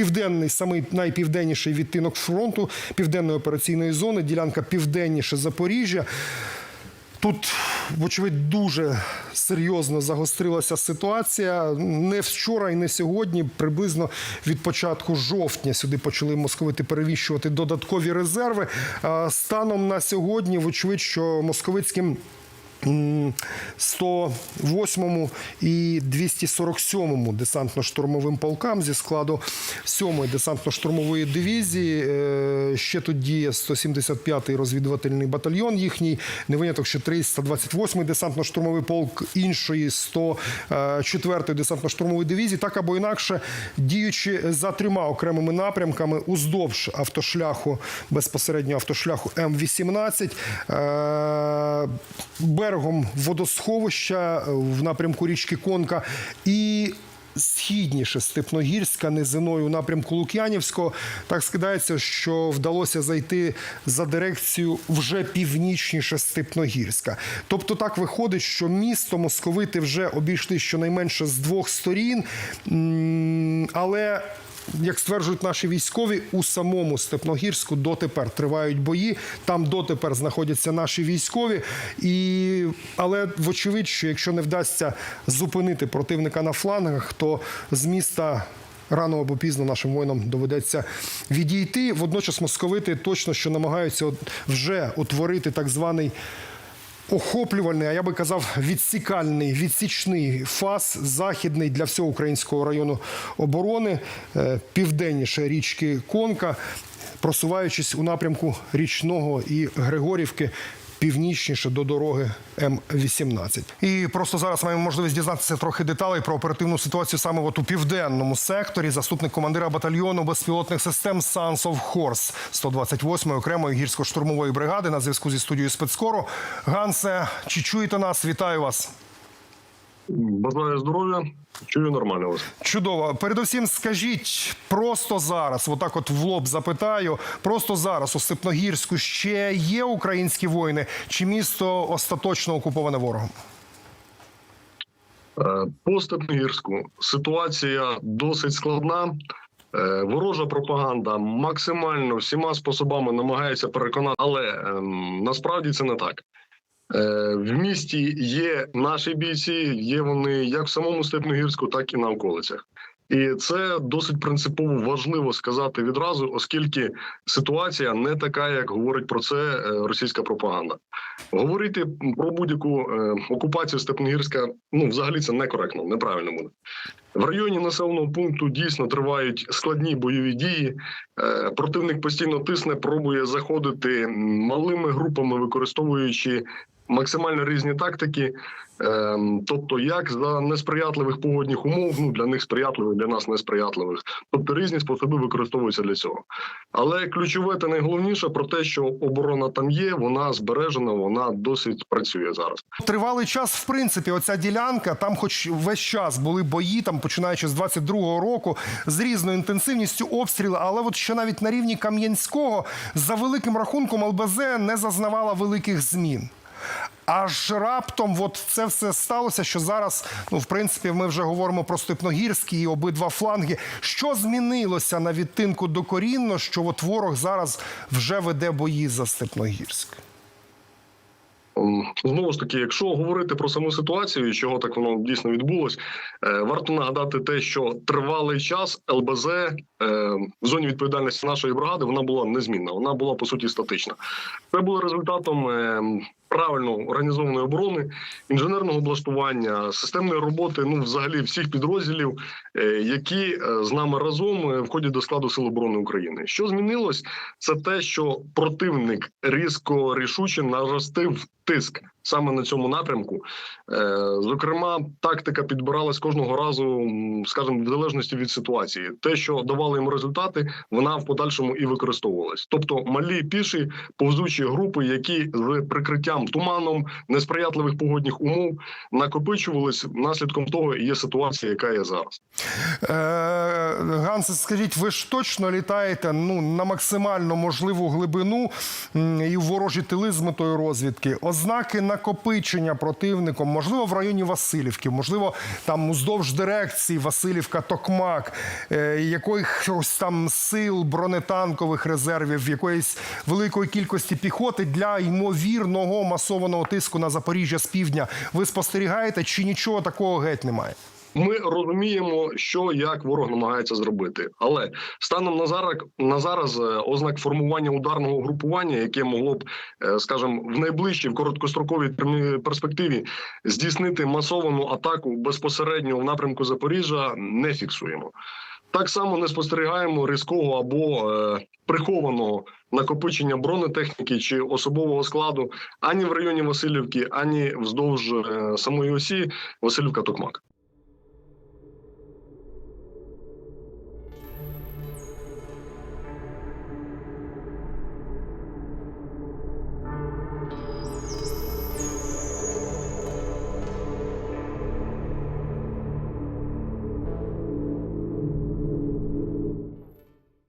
південний, самий найпівденніший відтинок фронту південної операційної зони, ділянка південніше Запоріжжя. Тут, вочевидь, дуже серйозно загострилася ситуація. Не вчора і не сьогодні. Приблизно від початку жовтня сюди почали московити перевіщувати додаткові резерви. Станом на сьогодні, вочевидь, що московицьким. М, 108 і 247 десантно-штурмовим полкам зі складу 7-ї десантно-штурмової дивізії. Е, Ще тут діє 175-й розвідувальний батальйон їхній, не виняток ще 328-й десантно-штурмовий полк іншої 104-ї десантно-штурмової дивізії. Так або інакше, діючи за трьома окремими напрямками уздовж автошляху, безпосередньо автошляху М-18, е, берегом водосховища е, в напрямку річки Конка і східніше Степногірська, низиною у напрямку Лук'янівського. Так скидається, що вдалося зайти за дирекцію вже північніше Степногірська. Тобто так виходить, що місто московити вже обійшли щонайменше з двох сторін, але як стверджують наші військові, у самому Степногірську дотепер тривають бої. Там дотепер знаходяться наші військові. І... Але вочевидь, що якщо не вдасться зупинити противника на флангах, то з міста. Рано або пізно нашим воїнам доведеться відійти. Водночас московити точно що намагаються вже утворити так званий охоплювальний, а я би казав, відсікальний, відсічний фас західний для всього українського району оборони, е, південніше річки Конка, просуваючись у напрямку річного і Григорівки. Північніше до дороги М-18. І просто зараз маємо можливість дізнатися трохи деталей про оперативну ситуацію саме от у південному секторі. Заступник командира батальйону безпілотних систем of Horse 128-ї окремої гірсько-штурмової бригади на зв'язку зі студією спецкору. Гансе, чи чуєте нас? Вітаю вас. Бажаю здоров'я, чую нормально вас. Чудово. Передусім, скажіть просто зараз, отак, от в лоб запитаю, просто зараз у Степногірську ще є українські воїни, чи місто остаточно окуповане ворогом? Е, По Степногірську ситуація досить складна. Е, Ворожа пропаганда максимально всіма способами намагається переконати, але ем, насправді це не так. Е, В місті є наші бійці, є вони як в самому Степногірську, так і на околицях. І це досить принципово важливо сказати відразу, оскільки ситуація не така, як говорить про це е, російська пропаганда. Говорити про будь-яку е, окупацію Степногірська ну взагалі це некоректно, неправильно буде. В районі населеного пункту дійсно тривають складні бойові дії. Противник постійно тисне, пробує заходити малими групами, використовуючи максимально різні тактики. Ем, Тобто, як за несприятливих погодних умов, ну для них сприятливих, для нас несприятливих. Тобто різні способи використовуються для цього. Але ключове та найголовніше про те, що оборона там є, вона збережена, вона досить працює зараз. Тривалий час, в принципі, оця ділянка, там, хоч весь час були бої, там починаючи з 22-го року, з різною інтенсивністю обстріли, але от що навіть на рівні Кам'янського за великим рахунком ЛБЗ не зазнавала великих змін. Аж раптом, от це все сталося, що зараз, ну в принципі, ми вже говоримо про Степногірський і обидва фланги. Що змінилося на відтинку докорінно, що от ворог зараз вже веде бої за Степногірськ? Ем, Знову ж таки, якщо говорити про саму ситуацію, і чого так воно дійсно відбулось, е, варто нагадати те, що тривалий час ЛБЗ е, в зоні відповідальності нашої бригади вона була незмінна, вона була по суті статична. Це було результатом е, правильно організованої оборони, інженерного облаштування, системної роботи, ну взагалі всіх підрозділів, е, які е, з нами разом е, входять до складу Сил оборони України. Що змінилось, це те, що противник різко рішуче наростив тиск саме на цьому напрямку. Зокрема, тактика підбиралась кожного разу, скажімо, в залежності від ситуації. Те, що давало йому результати, вона в подальшому і використовувалась. Тобто малі піші повзучі групи, які з прикриттям туманом несприятливих погодних умов накопичувались. Наслідком того і є ситуація, яка є зараз. Е, Гансе, скажіть, ви ж точно літаєте ну, на максимально можливу глибину і в ворожі тили з метою розвідки? Ознаки накопичення противником, можливо, в районі Васильівки, можливо, там уздовж дирекції Васильівка, Токмак, е, якихось там сил бронетанкових резервів, якоїсь великої кількості піхоти для ймовірного масованого тиску на Запоріжжя з півдня. Ви спостерігаєте, чи нічого такого геть немає? Ми розуміємо, що як ворог намагається зробити, але станом на зараз на зараз е, ознак формування ударного групування, яке могло б, е, скажімо, в найближчій в короткостроковій перспективі здійснити масовану атаку безпосередньо в напрямку Запоріжжя, не фіксуємо. Так само не спостерігаємо різкого або е, прихованого накопичення бронетехніки чи особового складу ані в районі Васильівки, ані вздовж е, самої осі Васильівка-Токмак.